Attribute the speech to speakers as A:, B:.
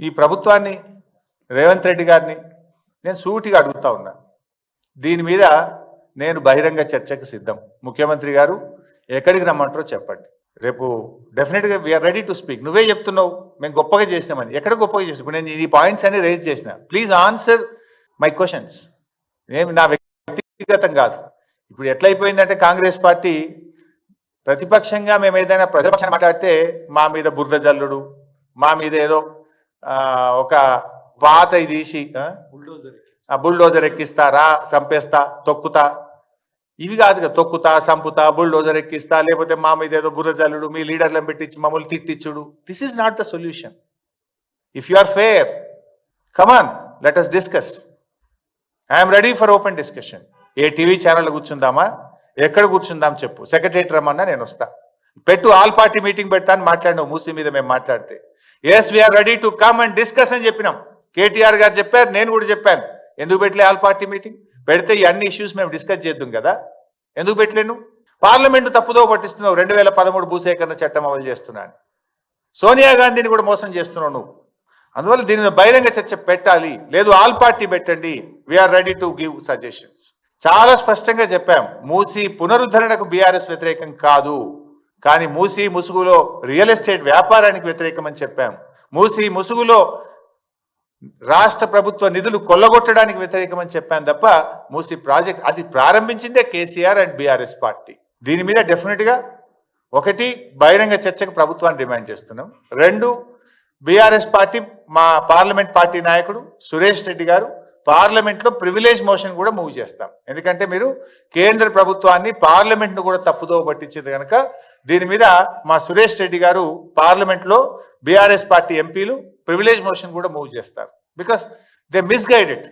A: ఈ ప్రభుత్వాన్ని రేవంత్ రెడ్డి గారిని నేను సూటిగా అడుగుతా ఉన్నా. దీని మీద నేను బహిరంగ చర్చకు సిద్ధం. ముఖ్యమంత్రి గారు ఎక్కడికి రమ్మంటారో చెప్పండి. రేపు డెఫినెట్గా వీఆర్ రెడీ టు స్పీక్ నువ్వే చెప్తున్నావు మేము గొప్పగా చేసినామని. ఎక్కడ గొప్పగా చేసినాం ఇప్పుడు నేను ఈ పాయింట్స్ అన్ని రేజ్ చేసిన. ప్లీజ్ ఆన్సర్ మై క్వశ్చన్స్ ఏమి నా వ్యక్తిగతం కాదు. ఇప్పుడు ఎట్లయిపోయిందంటే కాంగ్రెస్ పార్టీ ప్రతిపక్షంగా మేము ఏదైనా ప్రతిపక్షం మాట్లాడితే మా మీద బురద జల్లుడు మా మీద ఏదో ఒక ఇది తీసి బుల్డోజర్ ఎక్కిస్తారా చంపేస్తా తొక్కుతా? ఇవి కాదు కదా తొక్కుతా సంపుతా బుల్డోజర్ ఎక్కిస్తా లేకపోతే మా మీద ఏదో బుర్ర జల్లుడు మీ లీడర్లను పెట్టించి మమ్మల్ని తిట్టించుడు this is not the solution if you are fair come on let us discuss I'm ready for open discussion a TV channel కూర్చుందామా? ఎక్కడ కూర్చుందాం చెప్పు. సెక్రటరేట్ రమ్మన్నా నేను వస్తా. పెట్టు ఆల్ పార్టీ మీటింగ్ పెడతాను మాట్లాడినావు మూసీ మీద మేము మాట్లాడితే. Yes we are ready to come and discuss అని చెప్పినాం. కేటీఆర్ గారు చెప్పారు నేను కూడా చెప్పాను. ఎందుకు పెట్టలే ఆల్ పార్టీ మీటింగ్? పెడితే ఈ అన్ని ఇష్యూస్ మేము డిస్కస్ చేద్దాం కదా. ఎందుకు పెట్టలేను పార్లమెంటు తప్పుదో పట్టిస్తున్నావు రెండు వేల పదమూడు భూసేకరణ చట్టం అమలు చేస్తున్నాను సోనియా గాంధీని కూడా మోసం చేస్తున్నావు నువ్వు. అందువల్ల దీని మీద బహిరంగ చర్చ పెట్టాలి. లేదు ఆల్ పార్టీ పెట్టండి. We are ready to give suggestions చాలా స్పష్టంగా చెప్పాం. మూసి పునరుద్ధరణకు బీఆర్ఎస్ వ్యతిరేకం కాదు. కానీ మూసి ముసుగులో రియల్ ఎస్టేట్ వ్యాపారానికి వ్యతిరేకమని చెప్పాం. మూసి ముసుగులో రాష్ట్ర ప్రభుత్వ నిధులు కొల్లగొట్టడానికి వ్యతిరేకమని చెప్పాం చెప్పాను తప్ప మూసి ప్రాజెక్ట్ అది ప్రారంభించిందే కేసీఆర్ అండ్ బీఆర్ఎస్ పార్టీ. దీని మీద డెఫినెట్గా ఒకటి బహిరంగ చర్చకు ప్రభుత్వాన్ని డిమాండ్ చేస్తున్నాం. రెండు బీఆర్ఎస్ పార్టీ మా పార్లమెంట్ పార్టీ నాయకుడు సురేష్ రెడ్డి గారు పార్లమెంట్లో ప్రివిలేజ్ మోషన్ కూడా మూవ్ చేస్తాం. ఎందుకంటే మీరు కేంద్ర ప్రభుత్వాన్ని పార్లమెంట్ను కూడా తప్పుదో పట్టించింది కనుక దీని మీద మా సురేష్ రెడ్డి గారు పార్లమెంట్లో బీఆర్ఎస్ పార్టీ ఎంపీలు ప్రివిలేజ్ మోషన్ కూడా మూవ్ చేస్తారు. Because they misguided.